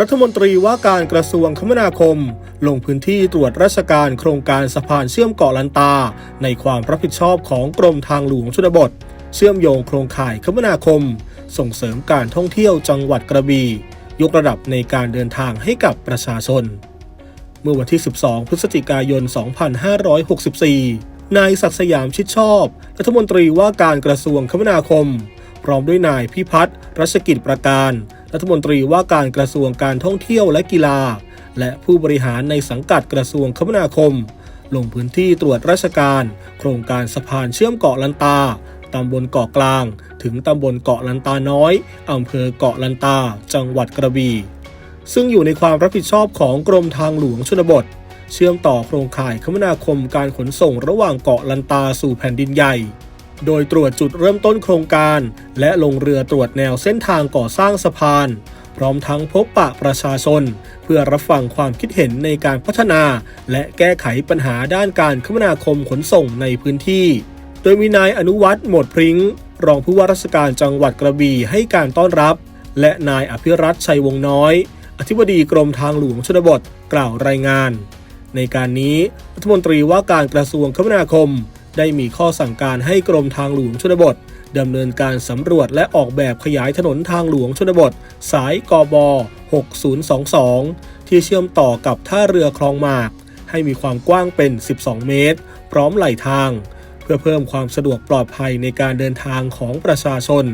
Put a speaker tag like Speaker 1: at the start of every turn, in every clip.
Speaker 1: รัฐมนตรีว่าการกระทรวงคมนาคม ลงพื้นที่ตรวจราชการโครงการสะพานเชื่อมเกาะลันตา ในความรับผิดชอบของกรมทางหลวงชนบท เชื่อมโยงโครงข่ายคมนาคม ส่งเสริมการท่องเที่ยวจังหวัดกระบี่ยกระดับในการเดินทางให้กับประชาชน เมื่อวันที่ 12 พฤศจิกายน 2564 นายศักสยามชิดชอบ รัฐมนตรีว่าการกระทรวงคมนาคม พร้อมด้วยนายพิพัฒน์รัชกิจประการ รัฐมนตรีว่าการกระทรวงการท่องเที่ยวและกีฬา และผู้บริหารในสังกัดกระทรวงคมนาคม ลงพื้นที่ตรวจราชการ โครงการสะพานเชื่อมเกาะลันตาตำบลเกาะกลาง ถึงตำบลเกาะลันตาน้อยอำเภอเกาะลันตา จังหวัดกระบี่ซึ่งอยู่ในความรับผิดชอบของกรมทางหลวงชนบท เชื่อมต่อโครงข่ายคมนาคมการขนส่งระหว่างเกาะลันตาสู่แผ่นดินใหญ่ โดยตรวจจุดเริ่มต้นโครงการ และลงเรือตรวจแนวเส้นทางก่อสร้างสะพาน พร้อมทั้งพบปะประชาชน เพื่อรับฟังความคิดเห็นในการพัฒนา และแก้ไขปัญหาด้านการคมนาคมขนส่งในพื้นที่ โดยมีนายอนุวัฒน์หมวดพริ้ง รองผู้ว่าราชการจังหวัดกระบี่ให้การต้อนรับ และนายอภิรัตชัยวงศ์น้อย อธิบดีกรมทางหลวงชนบทกล่าวรายงาน ในการนี้รัฐมนตรีว่าการกระทรวงคมนาคม ได้มีข้อสั่งการให้กรมทางหลวงชนบทดำเนินการสำรวจและออกแบบขยายถนนทางหลวงชนบท สายกบ 6022 ที่เชื่อมต่อกับท่าเรือคลองหมาก ให้มีความกว้างเป็น 12 เมตร พร้อมไหลทาง เพื่อเพิ่มความสะดวกปลอดภัยในการเดินทางของประชาชน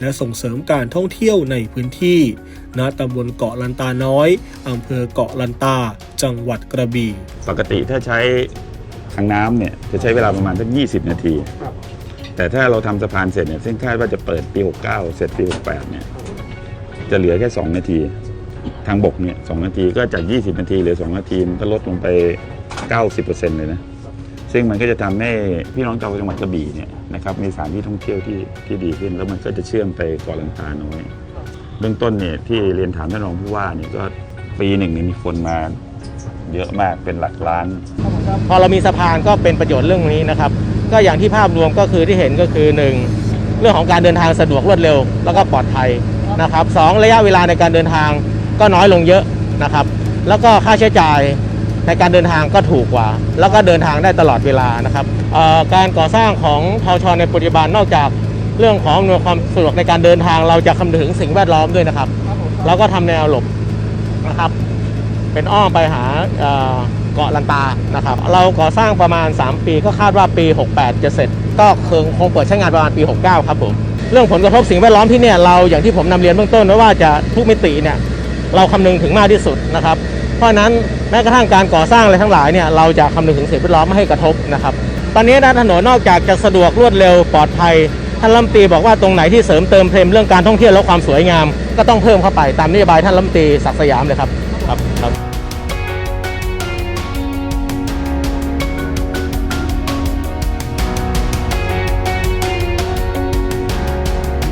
Speaker 1: และส่งเสริมการท่องเที่ยวในพื้นที่ ณ ตำบลเกาะลันตาน้อย อำเภอเกาะลันตา จังหวัดกระบี่
Speaker 2: ปกติถ้าใช้ ทางน้ำเนี่ยจะใช้เวลาประมาณสัก20 นาทีแต่ถ้าเราทำสะพานเสร็จเนี่ยซึ่งคาดว่าจะเปิดปี 69 เสร็จปี 68 เนี่ยจะเหลือแค่ 2 นาที ทางบกเนี่ย2นาทีก็จาก 20 นาทีเหลือ 2 นาทีมันก็ลดลงไป 90%เลยนะ ซึ่งมันก็จะทำให้พี่น้องชาวจังหวัดกระบี่เนี่ยนะครับมีสถานที่ท่องเที่ยวที่ที่ดีขึ้น แล้วมันก็จะเชื่อมไปเกาะลันตาน้อย เบื้องต้นเนี่ยที่เรียนถามท่านรองผู้ว่าเนี่ยก็ปีหนึ่งเนี่ยมีคนมาเยอะมากเป็นหลักล้าน
Speaker 3: พอเรามีสะพานก็เป็นประโยชน์เรื่องนี้นะครับ ก็อย่างที่ภาพรวมก็คือที่เห็นก็คือหนึ่งเรื่องของการเดินทางสะดวกรวดเร็ว แล้วก็ปลอดภัยนะครับสองระยะเวลาในการเดินทางก็น้อยลงเยอะนะครับ แล้วก็ค่าใช้จ่ายในการเดินทางก็ถูกกว่า แล้วก็เดินทางได้ตลอดเวลานะครับเอ่อการก่อสร้างของทชในปัจจุบันนอกจากเรื่องของอำนวยความสะดวกในการเดินทางเราจะคำนึงถึงสิ่งแวดล้อมด้วยนะครับเราก็ทำแนวหลบนะครับ เป็นอ้อมไปหาเกาะลันตานะครับ เราก่อสร้างประมาณ 3 ปีก็คาดว่าปี 68 จะเสร็จ ก็คงคงเปิดใช้งานประมาณปี 69 ครับผม เรื่องผลกระทบสิ่งแวดล้อมที่เนี่ยเราอย่างที่ผมนำเรียนเบื้องต้นว่าจะทุกมิติเนี่ยเราคำนึงถึงมากที่สุดนะครับ เพราะนั้นแม้กระทั่งการก่อสร้างอะไรทั้งหลายเนี่ยเราจะคำนึงถึงสิ่งแวดล้อมไม่ให้กระทบนะครับ ตอนนี้ด้านถนนนอกจากจะสะดวกรวดเร็วปลอดภัยท่านรัฐมนตรีบอกว่าตรงไหนที่เสริมเติมเต็มเรื่องการท่องเที่ยวและความสวยงาม ก็ต้องเพิ่มเข้าไปตามนโยบายท่านรัฐมนตรีศักดิ์สยามเลยครับ